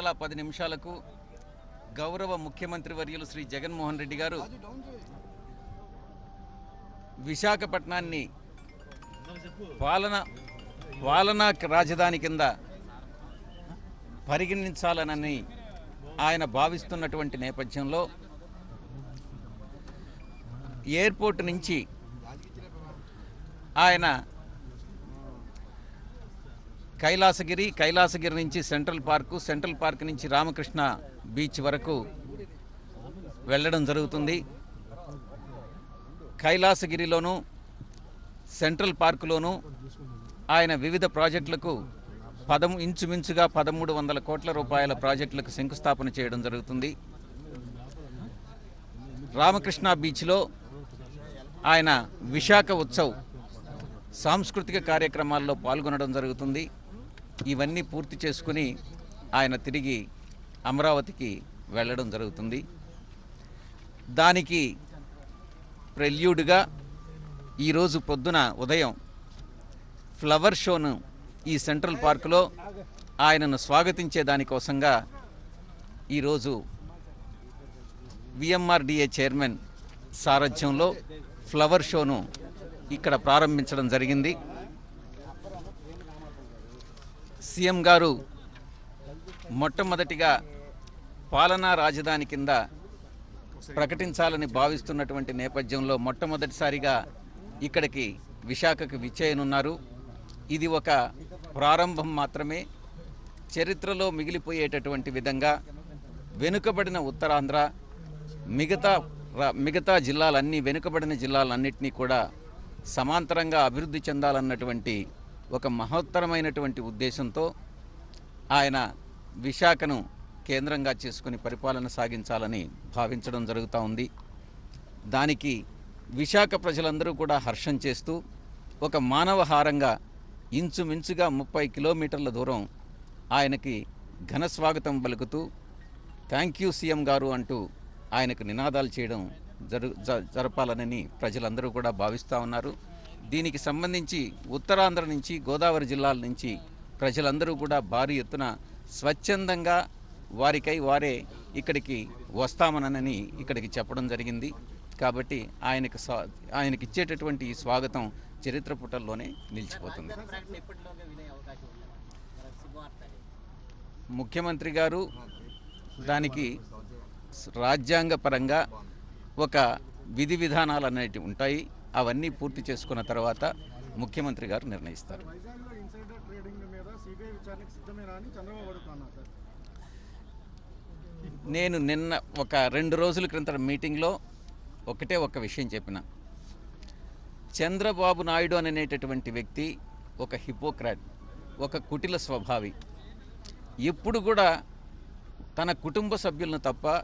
గంటల పది నిమిషాలకు గౌరవ ముఖ్యమంత్రి వర్యులు శ్రీ జగన్మోహన్ రెడ్డి గారు విశాఖపట్నాన్ని పాలన పాలనా రాజధాని కింద పరిగణించాలనని ఆయన భావిస్తున్నటువంటి నేపథ్యంలో ఎయిర్పోర్ట్ నుంచి ఆయన కైలాసగిరి కైలాసగిరి నుంచి సెంట్రల్ పార్కు సెంట్రల్ పార్క్ నుంచి రామకృష్ణ బీచ్ వరకు వెళ్ళడం జరుగుతుంది. కైలాసగిరిలోను సెంట్రల్ పార్కులోను ఆయన వివిధ ప్రాజెక్టులకు పదము ఇంచుమించుగా పదమూడు వందల కోట్ల రూపాయల ప్రాజెక్టులకు శంకుస్థాపన చేయడం జరుగుతుంది. రామకృష్ణ బీచ్లో ఆయన విశాఖ ఉత్సవ్ సాంస్కృతిక కార్యక్రమాల్లో పాల్గొనడం జరుగుతుంది. ఇవన్నీ పూర్తి చేసుకుని ఆయన తిరిగి అమరావతికి వెళ్ళడం జరుగుతుంది. దానికి ప్రెల్యూడ్గా ఈరోజు పొద్దున ఉదయం ఫ్లవర్ షోను ఈ సెంట్రల్ పార్కులో ఆయనను స్వాగతించే దానికోసంగా ఈరోజు విఎంఆర్డిఏ చైర్మన్ సారథ్యంలో ఫ్లవర్ షోను ఇక్కడ ప్రారంభించడం జరిగింది. సీఎం గారు మొట్టమొదటిగా పాలనా రాజధాని కింద ప్రకటించాలని భావిస్తున్నటువంటి నేపథ్యంలో మొట్టమొదటిసారిగా ఇక్కడికి విశాఖకు విచ్చేయనున్నారు. ఇది ఒక ప్రారంభం మాత్రమే. చరిత్రలో మిగిలిపోయేటటువంటి విధంగా వెనుకబడిన ఉత్తరాంధ్ర మిగతా మిగతా జిల్లాలన్నీ వెనుకబడిన జిల్లాలన్నింటినీ కూడా సమాంతరంగా అభివృద్ధి చెందాలన్నటువంటి ఒక మహత్తరమైనటువంటి ఉద్దేశంతో ఆయన విశాఖను కేంద్రంగా చేసుకుని పరిపాలన సాగించాలని భావించడం జరుగుతూ ఉంది. దానికి విశాఖ ప్రజలందరూ కూడా హర్షం చేస్తూ ఒక మానవహారంగా ఇంచుమించుగా ముప్పై కిలోమీటర్ల దూరం ఆయనకి ఘన స్వాగతం పలుకుతూ థ్యాంక్ యూ సీఎం గారు అంటూ ఆయనకు నినాదాలు చేయడం జరు జ- జరపాలనని ప్రజలందరూ కూడా భావిస్తూ ఉన్నారు. దీనికి సంబంధించి ఉత్తరాంధ్ర నుంచి గోదావరి జిల్లాల నుంచి ప్రజలందరూ కూడా భారీ ఎత్తున స్వచ్ఛందంగా వారికై వారే ఇక్కడికి వస్తామనని ఇక్కడికి చెప్పడం జరిగింది. కాబట్టి ఆయనకు స్వా ఆయనకి ఇచ్చేటటువంటి స్వాగతం చరిత్ర పుటల్లోనే నిలిచిపోతుంది. ముఖ్యమంత్రి గారు దానికి రాజ్యాంగ పరంగా ఒక విధి విధానాలు అనేటివి ఉంటాయి. అవన్నీ పూర్తి చేసుకున్న తర్వాత ముఖ్యమంత్రి గారు నిర్ణయిస్తారు. నేను నిన్న ఒక రెండు రోజుల క్రితం మీటింగ్లో ఒకటే ఒక విషయం చెప్పిన. చంద్రబాబు నాయుడు అనేటటువంటి వ్యక్తి ఒక హిపోక్రాట్ ఒక కుటిల స్వభావి. ఎప్పుడు కూడా తన కుటుంబ సభ్యులను తప్ప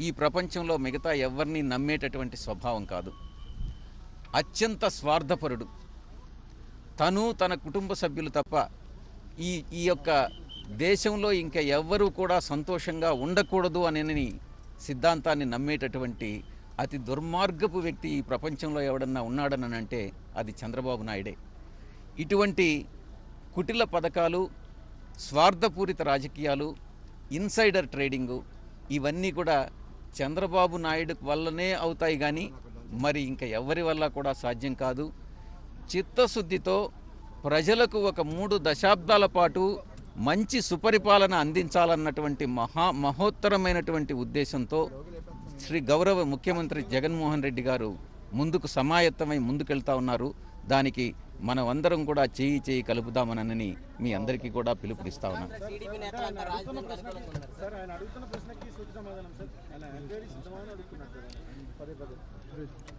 ఈ ప్రపంచంలో మిగతా ఎవరిని నమ్మేటటువంటి స్వభావం కాదు. అత్యంత స్వార్థపరుడు. తను తన కుటుంబ సభ్యులు తప్ప ఈ ఈ యొక్క దేశంలో ఇంకా ఎవ్వరూ కూడా సంతోషంగా ఉండకూడదు అనే సిద్ధాంతాన్ని నమ్మేటటువంటి అతి దుర్మార్గపు వ్యక్తి ఈ ప్రపంచంలో ఎవడన్నా ఉన్నాడని అంటే అది చంద్రబాబు నాయుడే. ఇటువంటి కుటిల పథకాలు స్వార్థపూరిత రాజకీయాలు ఇన్సైడర్ ట్రేడింగు ఇవన్నీ కూడా చంద్రబాబు నాయుడు వల్లనే అవుతాయి కానీ మరి ఇంకా ఎవరి వల్ల కూడా సాధ్యం కాదు. చిత్తశుద్ధితో ప్రజలకు ఒక మూడు దశాబ్దాల పాటు మంచి సుపరిపాలన అందించాలన్నటువంటి మహా మహోత్తరమైనటువంటి ఉద్దేశంతో శ్రీ గౌరవ ముఖ్యమంత్రి జగన్మోహన్ రెడ్డి గారు ముందుకు సమాయత్తమై ముందుకెళ్తా ఉన్నారు. దానికి మనం అందరం కూడా చేయి చేయి కలుపుదామనని మీ అందరికీ కూడా పిలుపునిస్తా ఉన్నాను సార్ ఆయన అడుగుతున్న ప్రశ్నకి సమాధానం సార్.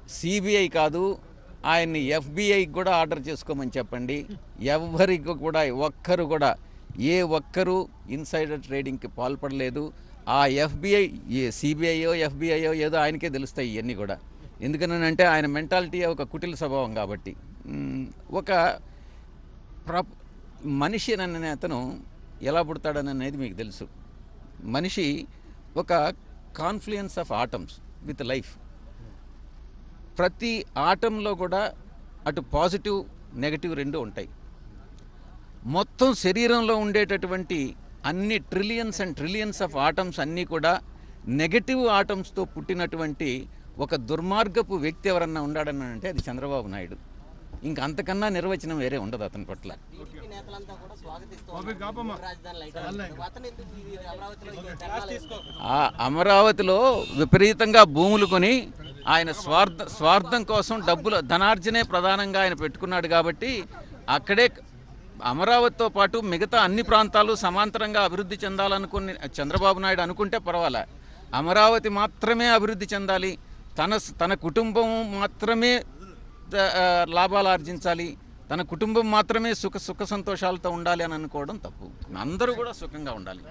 సిబిఐ కాదు ఆయన్ని ఎఫ్బిఐ కూడా ఆర్డర్ చేసుకోమని చెప్పండి. ఎవరికి కూడా ఒక్కరు కూడా ఏ ఒక్కరు ఇన్సైడర్ ట్రేడింగ్కి పాల్పడలేదు. ఆ ఎఫ్బిఐ ఏ సిబిఐయో ఎఫ్బిఐయో ఏదో ఆయనకే తెలుస్తాయి ఇవన్నీ కూడా. ఎందుకనంటే ఆయన మెంటాలిటీ ఒక కుటిల స్వభావం కాబట్టి. ఒక ప్ర మనిషి అనే అతను ఎలా పుడతాడని అనేది మీకు తెలుసు. మనిషి ఒక confluence of atoms with life. ప్రతి ఆటంలో కూడా అటు పాజిటివ్ నెగటివ్ రెండు ఉంటాయి. మొత్తం శరీరంలో ఉండేటటువంటి అన్ని trillions and trillions of atoms అన్నీ కూడా నెగటివ్ ఆటమ్స్తో పుట్టినటువంటి ఒక దుర్మార్గపు వ్యక్తి ఎవరన్నా ఉన్నాడని అంటే అది చంద్రబాబు నాయుడు. ఇంకా అంతకన్నా నిర్వచనం వేరే ఉండదు అతని పట్ల. అమరావతిలో విపరీతంగా భూములు కొని ఆయన స్వార్థ స్వార్థం కోసం డబ్బులు ధనార్జనే ప్రధానంగా ఆయన పెట్టుకున్నాడు కాబట్టి అక్కడే అమరావతితో పాటు మిగతా అన్ని ప్రాంతాలు సమాంతరంగా అభివృద్ధి చెందాలనుకుని చంద్రబాబు నాయుడు అనుకుంటే పర్వాలే. అమరావతి మాత్రమే అభివృద్ధి చెందాలి. తన తన కుటుంబం మాత్రమే లాభాలు ఆర్జించాలి. తన కుటుంబం మాత్రమే సుఖ సుఖ సంతోషాలతో ఉండాలి అని అనుకోవడం తప్పు. అందరూ కూడా సుఖంగా ఉండాలి.